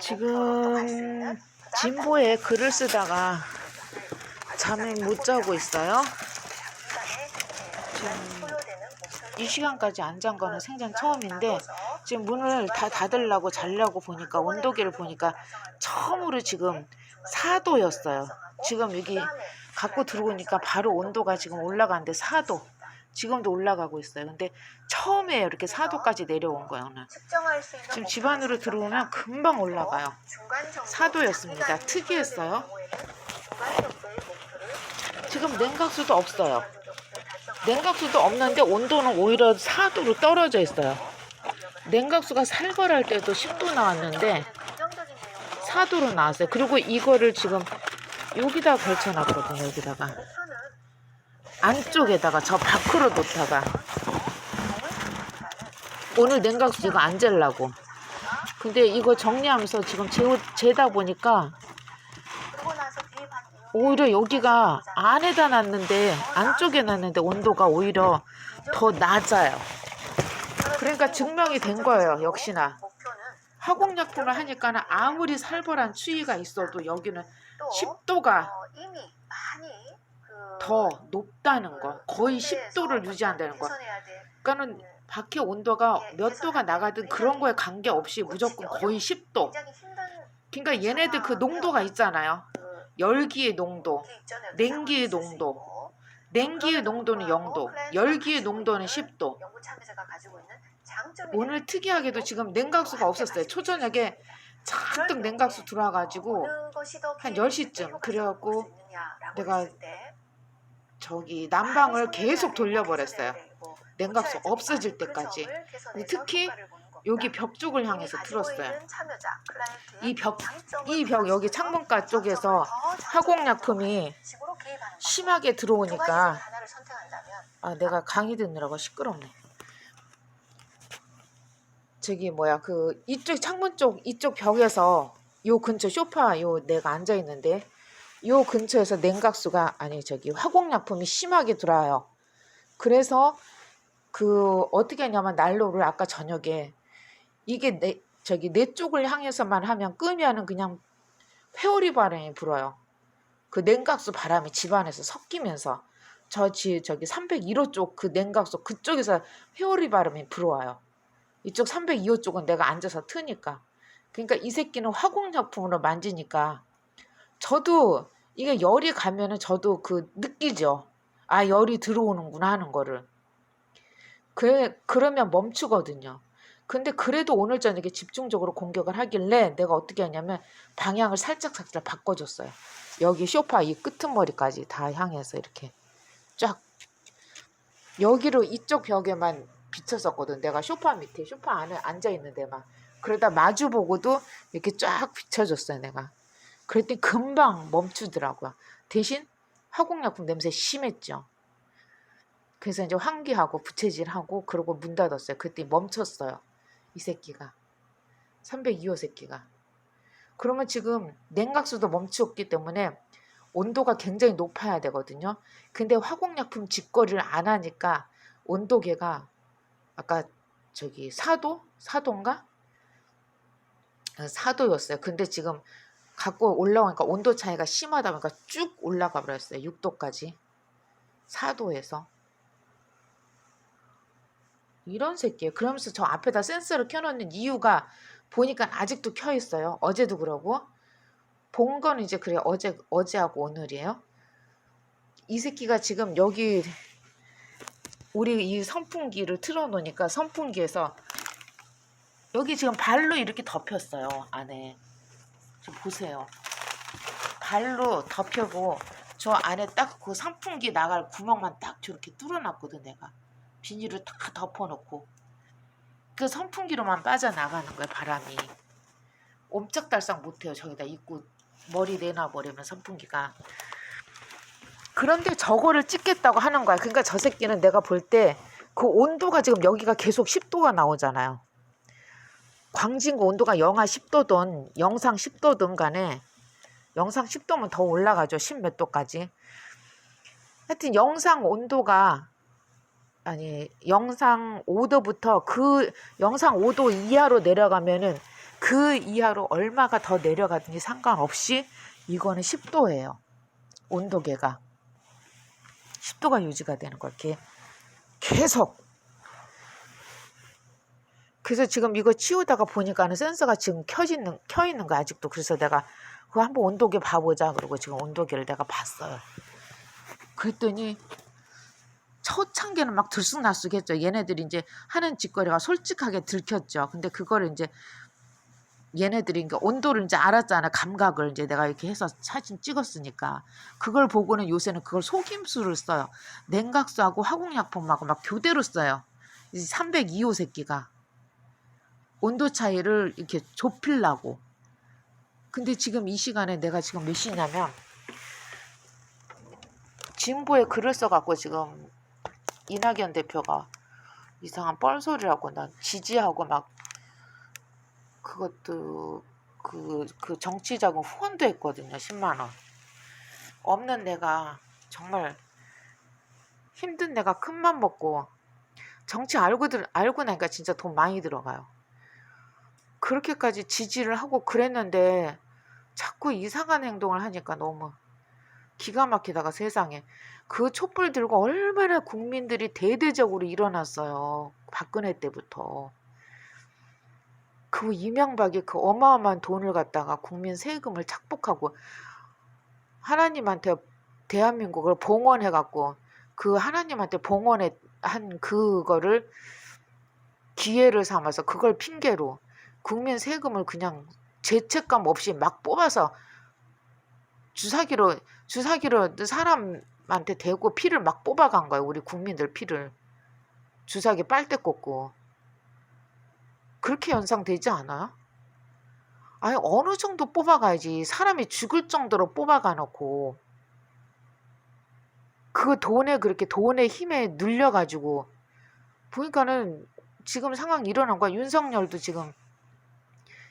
지금 진보에 글을 쓰다가 잠을 못 자고 있어요. 지금 이 시간까지 안 잔 거는 생전 처음인데 지금 문을 다 닫으려고 자려고 보니까 온도계를 보니까 처음으로 지금 4도였어요. 지금 여기 갖고 들어오니까 바로 온도가 지금 올라가는데 4도. 지금도 올라가고 있어요. 근데 처음에 이렇게 4도까지 내려온 거예요, 오늘. 지금 집 안으로 들어오면 금방 올라가요. 중간 정도 4도였습니다. 장기간 특이했어요. 지금 냉각수도 없어요. 냉각수도 없는데 온도는 오히려 4도로 떨어져 있어요. 냉각수가 살벌할 때도 10도 나왔는데 긍정적인 내용으로 4도로 나왔어요. 그리고 이거를 지금 여기다 걸쳐놨거든요. 여기다가 안쪽에다가 저 밖으로 놓다가 오늘 냉각수 이거 안 재려고. 근데 이거 정리하면서 지금 재, 재다 보니까 오히려 여기가 안에다 놨는데 안쪽에 놨는데 온도가 오히려 더 낮아요. 그러니까 증명이 된 거예요. 역시나 화공약품을 하니까는 아무리 살벌한 추위가 있어도 여기는 또 10도가 어, 이미 많이 그 더 높다는 거. 거의 상태에서 10도를 유지한다는 거. 그러니까는 밖에 온도가 몇 도가 나가든 그런 거에 관계없이 무조건 거의 10도. 굉장히 힘든 그러니까 얘네들 그 농도가 있잖아요. 그 열기의 농도, 게 있잖아요. 냉기의 농도. 냉기의 농도는 0도, 열기의 농도는 10도. 연구 참여자가 가지고 있는 장점이 오늘 특이하게도 지금 냉각수가 없었어요. 초저녁에 잔뜩 냉각수 들어와가지고 한 10시쯤 그래갖고 내가 저기 난방을 계속 돌려버렸어요. 냉각수 없어질 때까지. 특히 여기 벽 쪽을 향해서 틀었어요. 이 벽, 이 벽 여기 창문가 쪽에서 화공약품이 심하게 들어오니까 아 내가 강의 듣느라고 시끄럽네. 저기 뭐야 그 이쪽 창문 쪽 이쪽 벽에서 요 근처 쇼파 요 내가 앉아 있는데 요 근처에서 냉각수가 아니 저기 화공약품이 심하게 들어와요. 그래서 그 어떻게 하냐면 난로를 아까 저녁에 이게 내 저기 내 쪽을 향해서만 하면 끄면은 그냥 회오리 바람이 불어요. 그 냉각수 바람이 집안에서 섞이면서 저 지, 저기 301호 쪽 그 냉각수 그쪽에서 회오리 바람이 불어와요. 이쪽 302호 쪽은 내가 앉아서 트니까. 그러니까 이 새끼는 화공약품으로 만지니까 저도 이게 열이 가면은 저도 그 느끼죠. 아 열이 들어오는구나 하는 거를. 그 그러면 멈추거든요. 근데 그래도 오늘 저녁에 집중적으로 공격을 하길래 내가 어떻게 하냐면 방향을 살짝 살짝 바꿔줬어요. 여기 소파 이 끄트머리까지 다 향해서 이렇게 쫙 여기로 이쪽 벽에만 비쳤었거든. 내가 소파 밑에 소파 안에 앉아 있는 데만 그러다 마주 보고도 이렇게 쫙 비춰줬어요. 내가 그랬더니 금방 멈추더라고요. 대신 화공약품 냄새 심했죠. 그래서 이제 환기하고 부채질하고 그러고 문 닫았어요. 그랬더니 멈췄어요. 이 새끼가 302호 새끼가 그러면 지금 냉각수도 멈추었기 때문에 온도가 굉장히 높아야 되거든요. 근데 화공약품 직거리를 안 하니까 온도계가 아까 저기 4도? 4도인가? 4도였어요. 근데 지금 갖고 올라오니까 온도 차이가 심하다 보니까 쭉 올라가 버렸어요. 6도까지. 4도에서. 이런 새끼예요. 그러면서 저 앞에다 센서를 켜놓는 이유가 보니까 아직도 켜 있어요. 어제도 그러고 본 건 이제 그래 어제 어제하고 오늘이에요. 이 새끼가 지금 여기 우리 이 선풍기를 틀어놓으니까 선풍기에서 여기 지금 발로 이렇게 덮였어요 안에 좀 보세요. 발로 덮여고 저 안에 딱 그 선풍기 나갈 구멍만 딱 저렇게 뚫어놨거든 내가. 비닐을 다 덮어놓고. 그 선풍기로만 빠져나가는 거야 바람이. 옴짝달싹 못해요 저기다 입고 머리 내놔버리면 선풍기가. 그런데 저거를 찍겠다고 하는 거야. 그러니까 저 새끼는 내가 볼 때 그 온도가 지금 여기가 계속 10도가 나오잖아요 광진구 온도가 영하 10도든 영상 10도든 간에 영상 10도면 더 올라가죠 10 몇 도까지 하여튼 영상 온도가 아니 영상 5도부터 그 영상 5도 이하로 내려가면은 그 이하로 얼마가 더 내려가든지 상관없이 이거는 10도예요. 온도계가 10도가 유지가 되는 거야. 이렇게 계속. 그래서 지금 이거 치우다가 보니까는 센서가 지금 켜지는 켜 있는 거 아직도. 그래서 내가 그거 한번 온도계 봐보자. 그러고 지금 온도계를 내가 봤어요. 그랬더니 첫 참견은 막 들쑥날쑥했죠. 얘네들이 이제 하는 짓거리가 솔직하게 들켰죠. 근데 그거를 이제 얘네들이 그러니까 온도를 이제 알았잖아. 감각을 이제 내가 이렇게 해서 사진 찍었으니까 그걸 보고는 요새는 그걸 속임수를 써요. 냉각수하고 화공약품하고 막 교대로 써요. 302호 새끼가 온도 차이를 이렇게 좁히려고. 근데 지금 이 시간에 내가 지금 몇 시냐면 진보에 글을 써갖고 지금 이낙연 대표가 이상한 뻘소리라고 난 지지하고 막 그것도 그, 그 정치자금 후원도 했거든요. 10만 원. 없는 내가 정말 힘든 내가 큰맘 먹고 정치 알고 들 알고 나니까 진짜 돈 많이 들어가요. 그렇게까지 지지를 하고 그랬는데 자꾸 이상한 행동을 하니까 너무 기가 막히다가 세상에 그 촛불 들고 얼마나 국민들이 대대적으로 일어났어요. 박근혜 때부터. 그 이명박이 그 어마어마한 돈을 갖다가 국민 세금을 착복하고 하나님한테 대한민국을 봉헌해 갖고 그 하나님한테 봉헌해 한 그거를 기회를 삼아서 그걸 핑계로 국민 세금을 그냥 죄책감 없이 막 뽑아서 주사기로 주사기로 사람한테 대고 피를 막 뽑아간 거예요. 우리 국민들 피를 주사기 빨대 꽂고 그렇게 연상되지 않아요? 아니 어느 정도 뽑아가야지 사람이 죽을 정도로 뽑아가 놓고 그 돈에 그렇게 돈의 힘에 눌려가지고 보니까는 지금 상황 일어난 거야 윤석열도 지금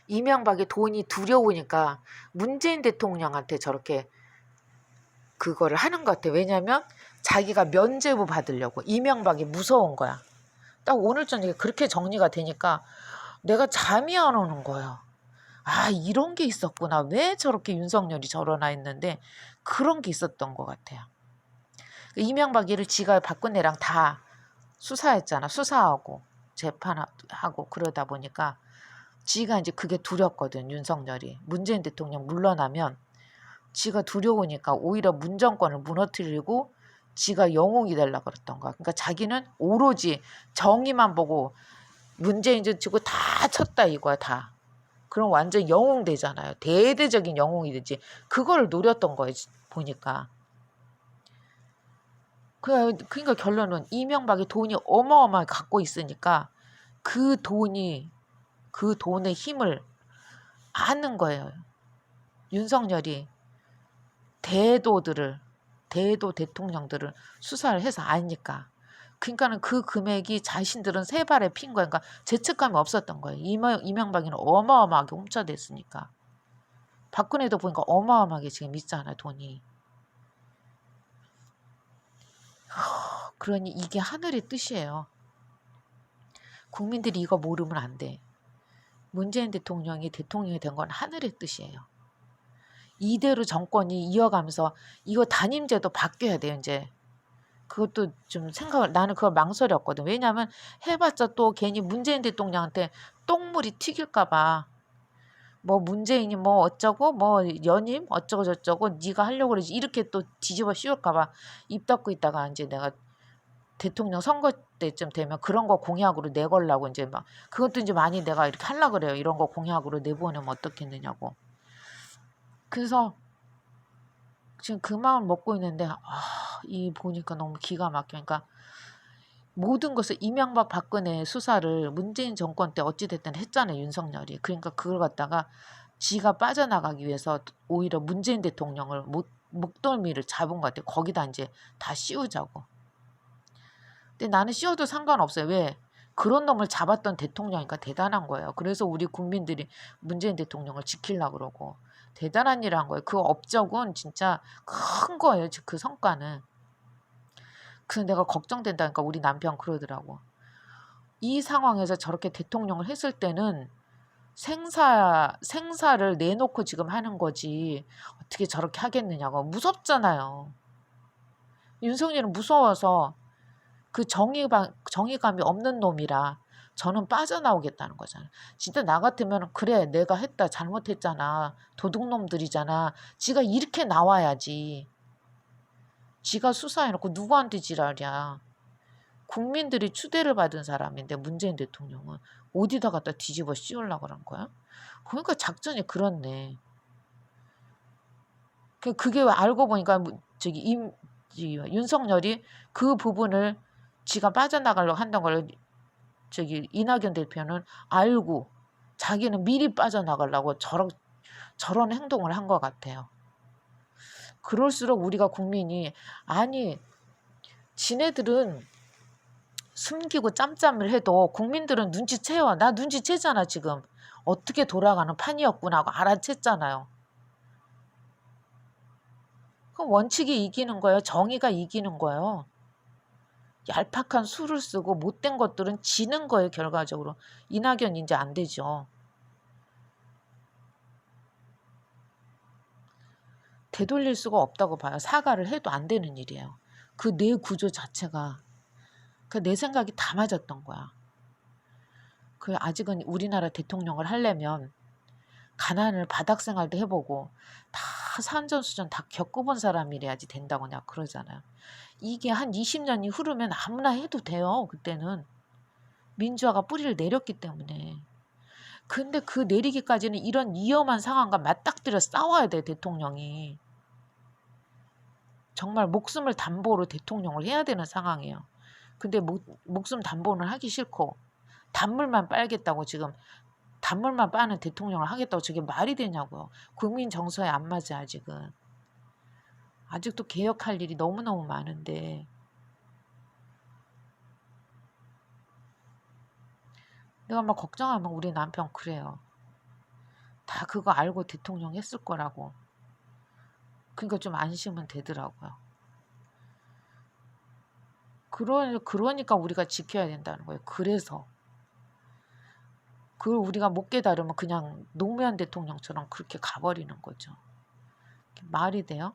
이명박의 돈이 두려우니까 문재인 대통령한테 저렇게 그거를 하는 것 같아 왜냐면 자기가 면죄부 받으려고 이명박이 무서운 거야 딱 오늘 저녁에 그렇게 정리가 되니까 내가 잠이 안 오는 거예요. 아, 이런 게 있었구나. 왜 저렇게 윤석열이 저러나 했는데 그런 게 있었던 것 같아요. 이명박이를 지가 박근혜랑 다 수사했잖아. 수사하고 재판하고 그러다 보니까 지가 이제 그게 두렵거든. 윤석열이. 문재인 대통령 물러나면 지가 두려우니까 오히려 문정권을 무너뜨리고 지가 영웅이 되려고 그랬던 거야. 그러니까 자기는 오로지 정의만 보고 문재인 지고 다 쳤다 이거야 다. 그럼 완전 영웅 되잖아요. 대대적인 영웅이 되지. 그걸 노렸던 거예요. 보니까. 그 그러니까 결론은 이명박이 돈이 어마어마하게 갖고 있으니까 그 돈이 그 돈의 힘을 아는 거예요. 윤석열이 대도들을 대도 대통령들을 수사를 해서 아니까. 그러니까는 그 금액이 자신들은 세 발에 핀 거야. 그러니까 죄책감이 없었던 거예요. 이명, 이명박이는 어마어마하게 훔쳐댔으니까. 박근혜도 보니까 어마어마하게 지금 있잖아 돈이. 허, 그러니 이게 하늘의 뜻이에요. 국민들이 이거 모르면 안 돼. 문재인 대통령이 대통령이 된 건 하늘의 뜻이에요. 이대로 정권이 이어가면서 이거 단임제도 바뀌어야 돼요 이제. 그것도 좀 생각을 나는 그걸 망설였거든. 왜냐하면 해봤자 또 괜히 문재인 대통령한테 똥물이 튀길까봐 뭐 문재인이 뭐 어쩌고 뭐 연임 어쩌고 저쩌고 네가 하려고 그러지 이렇게 또 뒤집어 씌울까봐 입 닫고 있다가 이제 내가 대통령 선거 때쯤 되면 그런 거 공약으로 내걸라고 이제 막 그것도 이제 많이 내가 이렇게 하려 그래요. 이런 거 공약으로 내보내면 어떻겠느냐고. 그래서 지금 그 마음 먹고 있는데 아, 이 보니까 너무 기가 막혀. 그러니까 모든 것을 이명박 박근혜 수사를 문재인 정권 때 어찌됐든 했잖아요. 윤석열이. 그러니까 그걸 갖다가 지가 빠져나가기 위해서 오히려 문재인 대통령을 목, 목덜미를 잡은 것 같아요. 거기다 이제 다 씌우자고. 근데 나는 씌워도 상관없어요. 왜? 그런 놈을 잡았던 대통령이니까 대단한 거예요. 그래서 우리 국민들이 문재인 대통령을 지키려고 그러고 대단한 일을 한 거예요. 그 업적은 진짜 큰 거예요. 그 성과는. 그래서 내가 걱정된다니까 우리 남편 그러더라고. 이 상황에서 저렇게 대통령을 했을 때는 생사 생사를 내놓고 지금 하는 거지 어떻게 저렇게 하겠느냐고 무섭잖아요. 윤석열은 무서워서 그 정의감 정의감이 없는 놈이라 저는 빠져나오겠다는 거잖아요. 진짜 나 같으면 그래 내가 했다 잘못했잖아 도둑놈들이잖아. 지가 이렇게 나와야지. 지가 수사해놓고 누구한테 지랄이야. 국민들이 추대를 받은 사람인데 문재인 대통령은 어디다 갖다 뒤집어 씌우려고 그런 거야? 그러니까 작전이 그렇네. 그- 그게 알고 보니까 뭐 저기 임 윤석열이 그 부분을 지가 빠져나가려고 한다는 걸 저기 이낙연 대표는 알고 자기는 미리 빠져나가려고 저런 저런 행동을 한 것 같아요. 그럴수록 우리가 국민이 아니 지네들은 숨기고 짬짬을 해도 국민들은 눈치채요. 나 눈치채잖아 지금. 어떻게 돌아가는 판이었구나 하고 알아챘잖아요. 그럼 원칙이 이기는 거예요. 정의가 이기는 거예요. 얄팍한 수를 쓰고 못된 것들은 지는 거예요. 결과적으로. 이낙연 이제 안 되죠. 되돌릴 수가 없다고 봐요. 사과를 해도 안 되는 일이에요. 그 뇌 구조 자체가 그 내 생각이 다 맞았던 거야. 그 아직은 우리나라 대통령을 하려면 가난을 바닥 생활도 해보고 다 산전수전 다 겪어본 사람이래야지 된다고 내가 그러잖아요. 이게 한 20년이 흐르면 아무나 해도 돼요. 그때는 민주화가 뿌리를 내렸기 때문에. 근데 그 내리기까지는 이런 위험한 상황과 맞닥뜨려 싸워야 돼 대통령이. 정말 목숨을 담보로 대통령을 해야 되는 상황이에요. 근데 목, 목숨 담보는 하기 싫고 단물만 빨겠다고 지금 단물만 빠는 대통령을 하겠다고 저게 말이 되냐고요. 국민 정서에 안 맞아 아직은. 아직도 개혁할 일이 너무너무 많은데 내가 막 걱정하면 우리 남편 그래요. 다 그거 알고 대통령 했을 거라고. 그러니까 좀 안심은 되더라고요. 그러, 그러니까 우리가 지켜야 된다는 거예요. 그래서. 그걸 우리가 못 깨달으면 그냥 노무현 대통령처럼 그렇게 가버리는 거죠. 말이 돼요?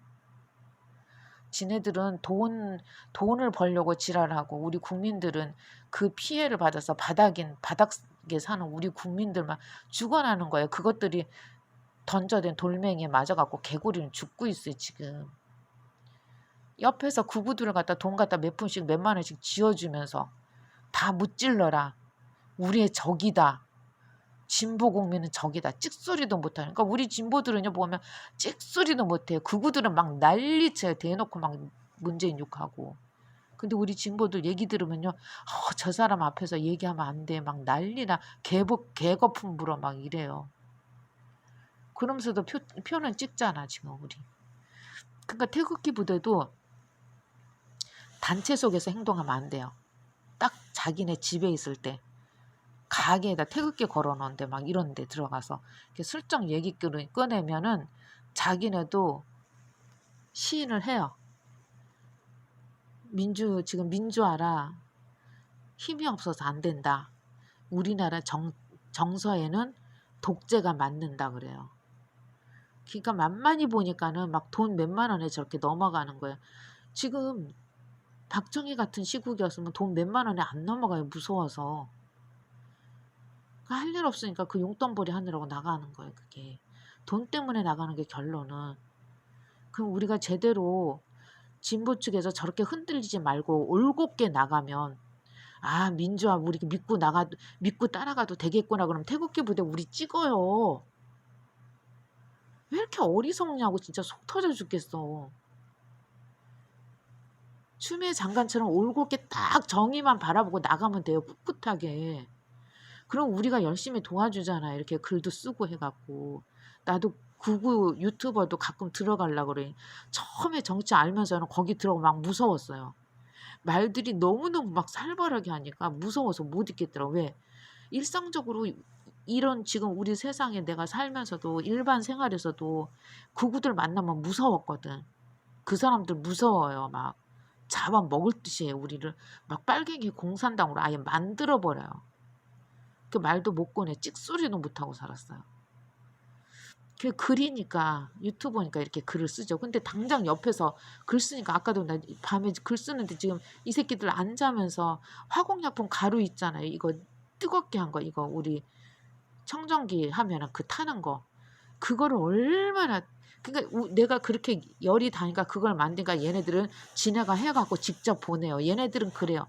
지네들은 돈, 돈을 벌려고 지랄하고 우리 국민들은 그 피해를 받아서 바닥인, 바닥에 사는 우리 국민들만 죽어나는 거예요. 그것들이 던져댄 돌멩이에 맞아갖고 개구리는 죽고 있어요, 지금. 옆에서 구구들을 갖다 돈 갖다 몇 푼씩 몇만 원씩 지어주면서 다 무찔러라. 우리의 적이다. 진보 국민은 적이다. 찍소리도 못하는. 그러니까 우리 진보들은요 보면 찍소리도 못해요. 극우들은 막 난리쳐요. 대놓고 막 문재인 욕하고. 근데 우리 진보들 얘기 들으면요, 어, 저 사람 앞에서 얘기하면 안 돼. 막 난리나 개복 개거품 불어 막 이래요. 그러면서도 표, 표는 찍잖아 지금 우리. 그러니까 태극기 부대도 단체 속에서 행동하면 안 돼요. 딱 자기네 집에 있을 때 가게에다 태극기 걸어놓은데 막 이런 데 들어가서 이렇게 슬쩍 얘기 끄- 꺼내면은 자기네도 시인을 해요. 민주 지금 민주화라 힘이 없어서 안 된다. 우리나라 정, 정서에는 독재가 맞는다 그래요. 그러니까 만만히 보니까는 막 돈 몇만 원에 저렇게 넘어가는 거예요. 지금 박정희 같은 시국이었으면 돈 몇만 원에 안 넘어가요. 무서워서. 할 일 없으니까 그 용돈벌이 하느라고 나가는 거예요. 그게. 돈 때문에 나가는 게 결론은. 그럼 우리가 제대로 진보 측에서 저렇게 흔들리지 말고 올곧게 나가면 아 민주화 우리 믿고 나가 믿고 따라가도 되겠구나 그럼 태극기 부대 우리 찍어요. 왜 이렇게 어리석냐고 진짜 속 터져 죽겠어. 추미애 장관처럼 올곧게 딱 정의만 바라보고 나가면 돼요. 꿋꿋하게. 그럼 우리가 열심히 도와주잖아. 이렇게 글도 쓰고 해갖고. 나도 구구 유튜버도 가끔 들어가려고 그래. 처음에 정치 알면서는 거기 들어가 막 무서웠어요. 말들이 너무너무 막 살벌하게 하니까 무서워서 못 있겠더라고. 왜? 일상적으로 이런 지금 우리 세상에 내가 살면서도 일반 생활에서도 구구들 만나면 무서웠거든. 그 사람들 무서워요. 막 잡아 먹을 듯이 해 우리를 막 빨갱이 공산당으로 아예 만들어 버려요. 그 말도 못 꺼내 찍소리도 못하고 살았어요. 그 글이니까 유튜버니까 이렇게 글을 쓰죠. 근데 당장 옆에서 글 쓰니까 아까도 나 밤에 글 쓰는데 지금 이 새끼들 안 자면서 화공약품 가루 있잖아요. 이거 뜨겁게 한 거 이거 우리 청정기 하면은 그 타는 거 그거를 얼마나 그러니까 우- 내가 그렇게 열이 다니까 그걸 만드니까 얘네들은 지네가 해갖고 직접 보내요. 얘네들은 그래요.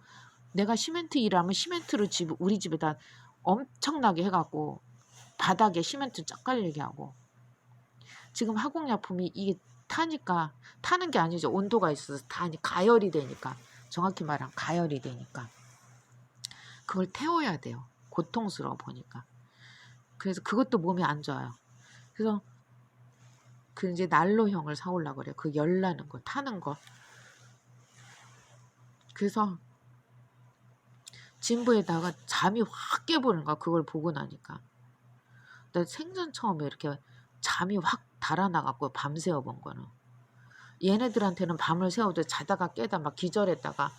내가 시멘트 일하면 시멘트를 집 우리 집에다 엄청나게 해갖고 바닥에 시멘트 쫙 깔리게 하고 지금 화공약품이 이게 타니까 타는 게 아니죠. 온도가 있어서 타니 가열이 되니까 정확히 말하면 가열이 되니까 그걸 태워야 돼요. 고통스러워 보니까 그래서 그것도 몸에 안 좋아요. 그래서 그 이제 난로형을 사올라 그래요. 그 열나는 거 타는 거. 그래서 진부에다가 잠이 확 깨버리는 거야. 그걸 보고 나니까. 나 생전 처음에 이렇게 잠이 확 달아나갖고 밤새워 본 거는. 얘네들한테는 밤을 새워도 자다가 깨다 막 기절했다가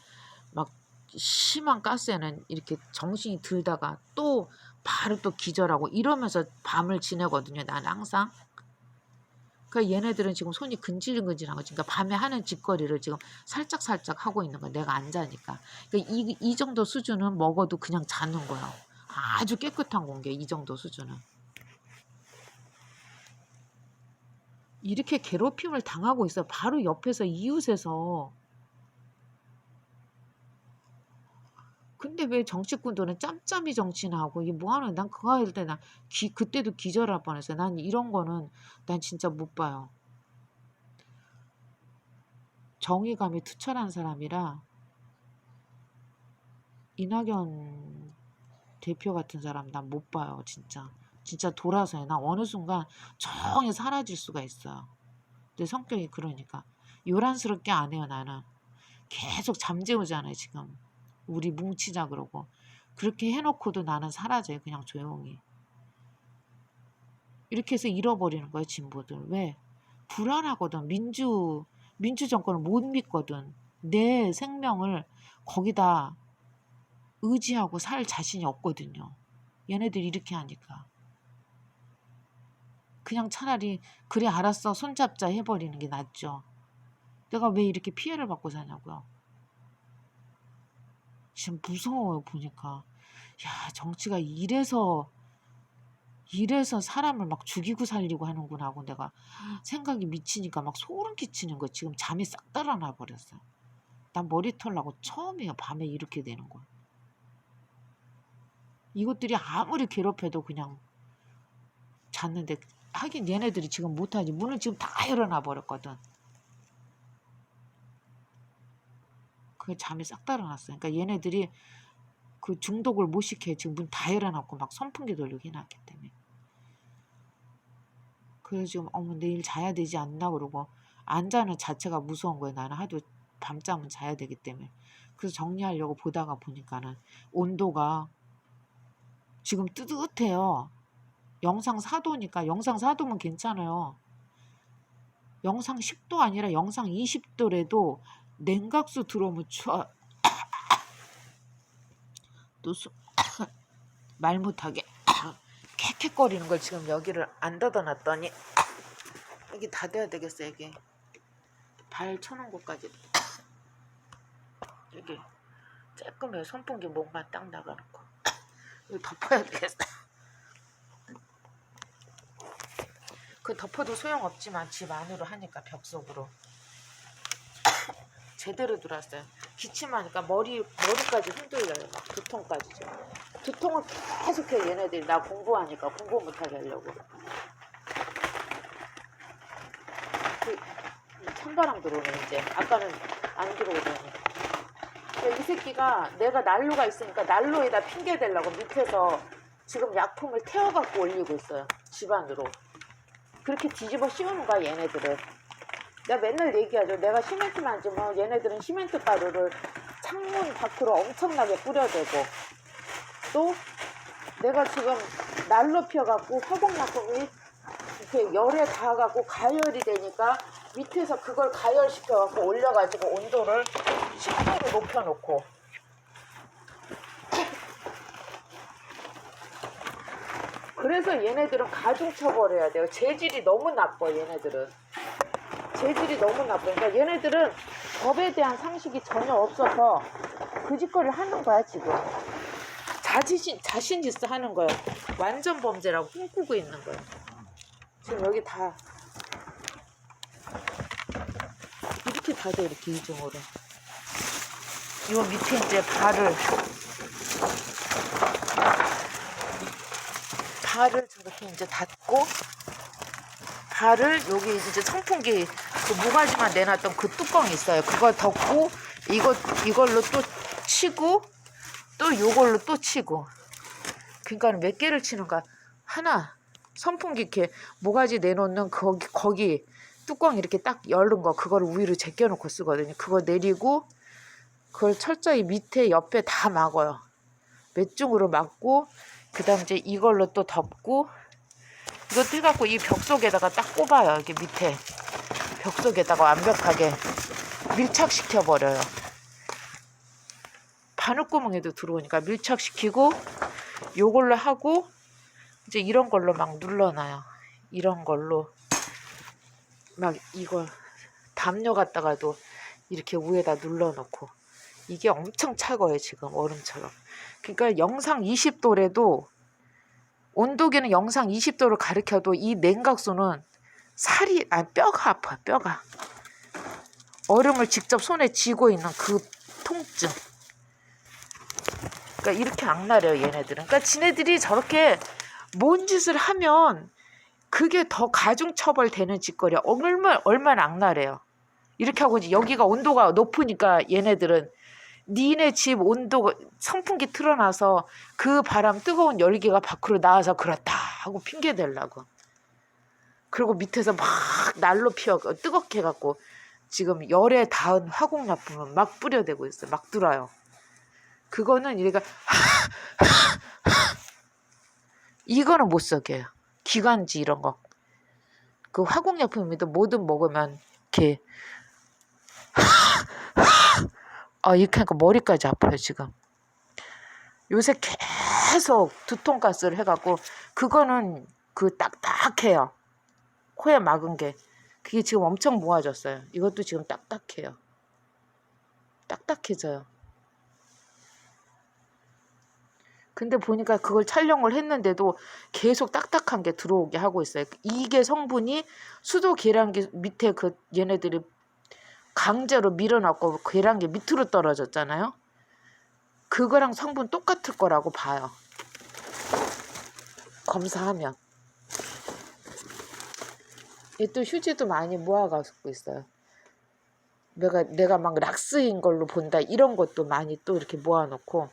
막 심한 가스에는 이렇게 정신이 들다가 또 바로 또 기절하고 이러면서 밤을 지내거든요. 난 항상. 그러니까 얘네들은 지금 손이 근질근질한 거지. 그러니까 밤에 하는 짓거리를 지금 살짝 살짝 하고 있는 거야. 내가 안 자니까. 그러니까 이, 이 정도 수준은 먹어도 그냥 자는 거야. 아주 깨끗한 공기, 이 정도 수준은. 이렇게 괴롭힘을 당하고 있어. 바로 옆에서 이웃에서. 근데 왜 정치꾼들은 짬짬이 정치나하고 이게 뭐하는 난 그거 할 때 난 그때도 기절할 뻔했어요. 난 이런 거는 난 진짜 못 봐요. 정의감이 투철한 사람이라 이낙연 대표 같은 사람 난 못 봐요. 진짜. 진짜 돌아서요. 나 어느 순간 조용히 사라질 수가 있어요. 내 성격이 그러니까. 요란스럽게 안 해요, 나는. 계속 잠재우잖아요, 지금. 우리 뭉치자 그러고. 그렇게 해놓고도 나는 사라져요, 그냥 조용히. 이렇게 해서 잃어버리는 거예요, 진보들. 왜? 불안하거든. 민주, 민주 정권을 못 믿거든. 내 생명을 거기다 의지하고 살 자신이 없거든요. 얘네들이 이렇게 하니까. 그냥 차라리 그래 알았어 손잡자 해버리는 게 낫죠. 내가 왜 이렇게 피해를 받고 사냐고요. 지금 무서워요 보니까. 야 정치가 이래서 이래서 사람을 막 죽이고 살리고 하는구나 하고 내가 생각이 미치니까 막 소름 끼치는 거 지금 잠이 싹 달아나 버렸어. 난 머리 털라고 처음이에요 밤에 이렇게 되는 거. 이것들이 아무리 괴롭혀도 그냥 잤는데 하긴 얘네들이 지금 못하지 문을 지금 다 열어놔 버렸거든. 그게 잠이 싹 달아났어. 그러니까 얘네들이 그 중독을 못 시켜 지금 문 다 열어놨고 막 선풍기 돌리고 해놨기 때문에. 그래서 지금 어머 내일 자야 되지 않나 그러고 안 자는 자체가 무서운 거예요. 나는 하도 밤잠은 자야 되기 때문에. 그래서 정리하려고 보다가 보니까는 온도가 지금 뜨뜻해요. 영상 4도니까 영상 4도면 괜찮아요. 영상 10도 아니라 영상 20도래도 냉각수 들어오면 추워. 또말 못하게 캑캑거리는 걸 지금 여기를 안 닫아놨더니 여기 닫아야 되겠어 여기 발 쳐놓은 곳까지. 여기 조금의 선풍기 목만 딱 나가놓고. 이거 덮어야 되겠어. 그 덮어도 소용없지만 집 안으로 하니까 벽 속으로 제대로 들어왔어요. 기침하니까 머리 머리까지 흔들려요. 막 두통까지 지금. 두통을 계속해 얘네들이 나 공부하니까 공부 못하게 하려고. 그, 찬바람 들어오네 이제. 아까는 안 들어오더니. 근데 이 새끼가 내가 난로가 있으니까 난로에다 핑계 대려고 밑에서 지금 약품을 태워갖고 올리고 있어요. 집안으로. 그렇게 뒤집어 씌우는 거야 얘네들을. 내가 맨날 얘기하죠. 내가 시멘트 만지면 얘네들은 시멘트 가루를 창문 밖으로 엄청나게 뿌려대고 또 내가 지금 난로 피워갖고 화공약품이 이렇게 열에 닿아갖고 가열이 되니까 밑에서 그걸 가열시켜갖고 올려가지고 온도를 10도로 높여놓고 그래서 얘네들은 가중 처벌해야 돼요. 재질이 너무 나빠 얘네들은. 재질이 너무 나빠. 그러니까 얘네들은 법에 대한 상식이 전혀 없어서 그 짓거리를 하는 거야 지금. 자신 자신 있어 하는 거야. 완전 범죄라고 꿈꾸고 있는 거야. 지금 여기 다 이렇게 다 돼 이렇게 이중으로. 요 밑에 이제 발을 발을 저렇게 이제 닫고 발을 여기 이제 선풍기 그 모가지만 내놨던 그 뚜껑이 있어요. 그걸 덮고 이거 이걸로 또 치고 또 요걸로 또 치고 그러니까 몇 개를 치는가 하나 선풍기 이렇게 모가지 내놓는 거기 거기 뚜껑 이렇게 딱 열은 거 그거를 위로 제껴놓고 쓰거든요. 그거 내리고 그걸 철저히 밑에 옆에 다 막아요. 몇 중으로 막고 그다음 이제 이걸로 또 덮고 이거 떼갖고 이 벽 속에다가 딱 꼽아요. 이렇게 밑에 벽 속에다가 완벽하게 밀착시켜 버려요. 바늘구멍에도 들어오니까 밀착시키고 요걸로 하고 이제 이런 걸로 막 눌러놔요. 이런 걸로 막 이걸 담요 갖다가도 이렇게 위에다 눌러놓고 이게 엄청 차가워요 지금 얼음처럼. 그러니까 영상 20도래도 온도계는 영상 20도를 가리켜도 이 냉각수는 살이 아니 뼈가 아파 뼈가 얼음을 직접 손에 쥐고 있는 그 통증. 그러니까 이렇게 악랄해요 얘네들은. 그러니까 지네들이 저렇게 뭔 짓을 하면 그게 더 가중 처벌 되는 짓거리야. 얼마 얼마나 악랄해요. 이렇게 하고 이제 여기가 온도가 높으니까 얘네들은 니네 집 온도 선풍기 틀어놔서 그 바람 뜨거운 열기가 밖으로 나와서 그렇다 하고 핑계 대려고. 그리고 밑에서 막 난로 피워 뜨겁게 해갖고 지금 열에 닿은 화공약품을 막 뿌려대고 있어요. 막 들어요. 그거는 얘가 이거는 못 속여요. 기관지 이런 거. 그 화공약품에도 뭐든 먹으면 이렇게 아 이렇게 하니까 머리까지 아파요 지금. 요새 계속 두통가스를 해갖고 그거는 그 딱딱해요. 코에 막은 게 그게 지금 엄청 모아졌어요. 이것도 지금 딱딱해요. 딱딱해져요. 근데 보니까 그걸 촬영을 했는데도 계속 딱딱한 게 들어오게 하고 있어요. 이게 성분이 수도 계량기 밑에 그 얘네들이 강제로 밀어넣고 계량기 밑으로 떨어졌잖아요. 그거랑 성분 똑같을 거라고 봐요. 검사하면. 얘또 휴지도 많이 모아가고 있어요. 내가 내가 막 락스인 걸로 본다 이런 것도 많이 또 이렇게 모아놓고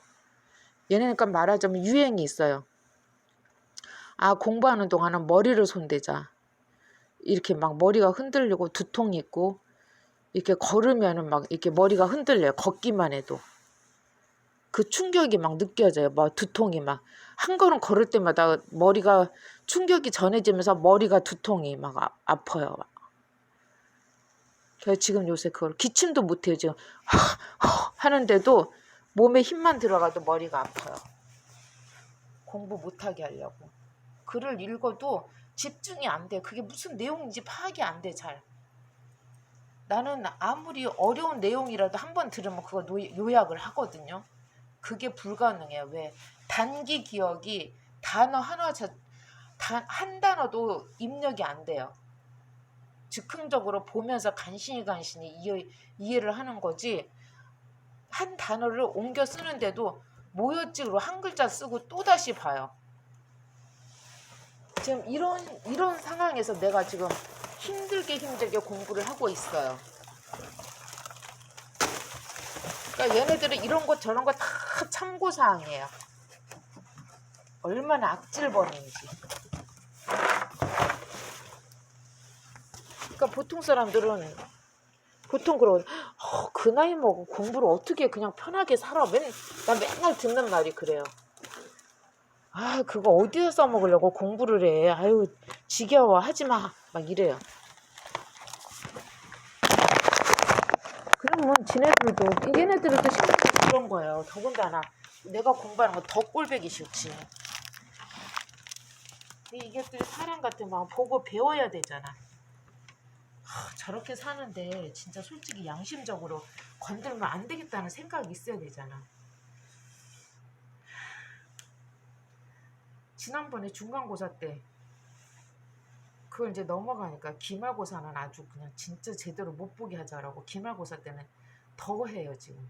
얘네니까 그러니까 말하자면 유행이 있어요. 아 공부하는 동안은 머리를 손대자. 이렇게 막 머리가 흔들리고 두통이 있고 이렇게 걸으면은 막 이렇게 머리가 흔들려요. 걷기만 해도. 그 충격이 막 느껴져요. 막 두통이 막. 한 걸음 걸을 때마다 머리가 충격이 전해지면서 머리가 두통이 막 아, 아파요. 막. 그래서 지금 요새 그걸 기침도 못해요. 지금 하는데도 몸에 힘만 들어가도 머리가 아파요. 공부 못하게 하려고. 글을 읽어도 집중이 안 돼. 그게 무슨 내용인지 파악이 안 돼, 잘. 나는 아무리 어려운 내용이라도 한 번 들으면 그거 노, 요약을 하거든요. 그게 불가능해요. 왜? 단기 기억이 단어 하나, 자, 단, 한 단어도 입력이 안 돼요. 즉흥적으로 보면서 간신히 간신히 이해, 이해를 하는 거지. 한 단어를 옮겨 쓰는데도 모여찍으로 한 글자 쓰고 또 다시 봐요. 지금 이런 이런 상황에서 내가 지금 힘들게 힘들게 공부를 하고 있어요. 그러니까 얘네들은 이런 것 저런 거 다 참고 사항이에요. 얼마나 악질범인지. 그러니까 보통 사람들은 보통 그런 어, 그 나이 먹은 공부를 어떻게 그냥 편하게 살아? 맨, 나 맨날 듣는 말이 그래요. 아 그거 어디서 써먹으려고 공부를 해? 아유 지겨워 하지 마. 막 이래요. 그러면 지네들도 얘네들도 그런 거예요. 더군다나 내가 공부하는 거 더 꼴배기 싫지. 근데 이것들이 사람 같은 막 보고 배워야 되잖아. 하, 저렇게 사는데 진짜 솔직히 양심적으로 건들면 안 되겠다는 생각이 있어야 되잖아. 지난번에 중간고사 때 그걸 이제 넘어가니까 기말고사는 아주 그냥 진짜 제대로 못 보게 하자라고 기말고사 때는 더 해요 지금.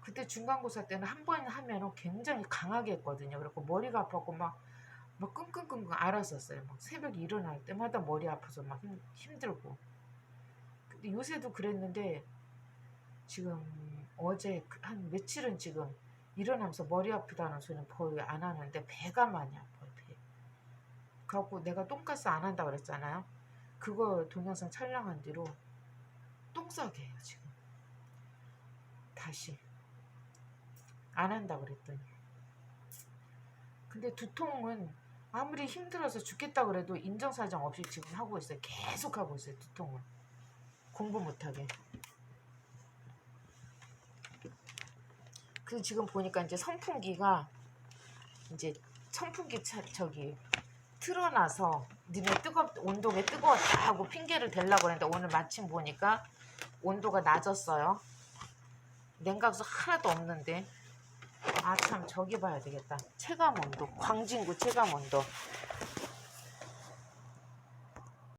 그때 중간고사 때는 한 번 하면은 굉장히 강하게 했거든요. 그래고 머리가 아팠고 막, 막 끙끙끙끙 앓았었어요. 막 새벽에 일어날 때마다 머리 아파서 막 힘, 힘들고. 근데 요새도 그랬는데 지금 어제 그한 며칠은 지금 일어나면서 머리 아프다는 소리는 거의 안 하는데 배가 많이 아파요. 배. 그래갖고 내가 똥가스 안 한다 그랬잖아요. 그거 동영상 촬영한 뒤로 똥 싸게 해요 지금. 다시. 안 한다 그랬더니. 근데 두통은 아무리 힘들어서 죽겠다 그래도 인정사정 없이 지금 하고 있어요. 계속 하고 있어요. 두통은. 공부 못하게. 그 지금 보니까 이제 선풍기가 이제 선풍기 차, 저기 틀어놔서 니네 뜨겁 온도가 뜨거웠다 하고 핑계를 대려고 그랬는데 오늘 마침 보니까 온도가 낮았어요. 냉각수 하나도 없는데 아 참 저기 봐야 되겠다. 체감 온도 광진구 체감 온도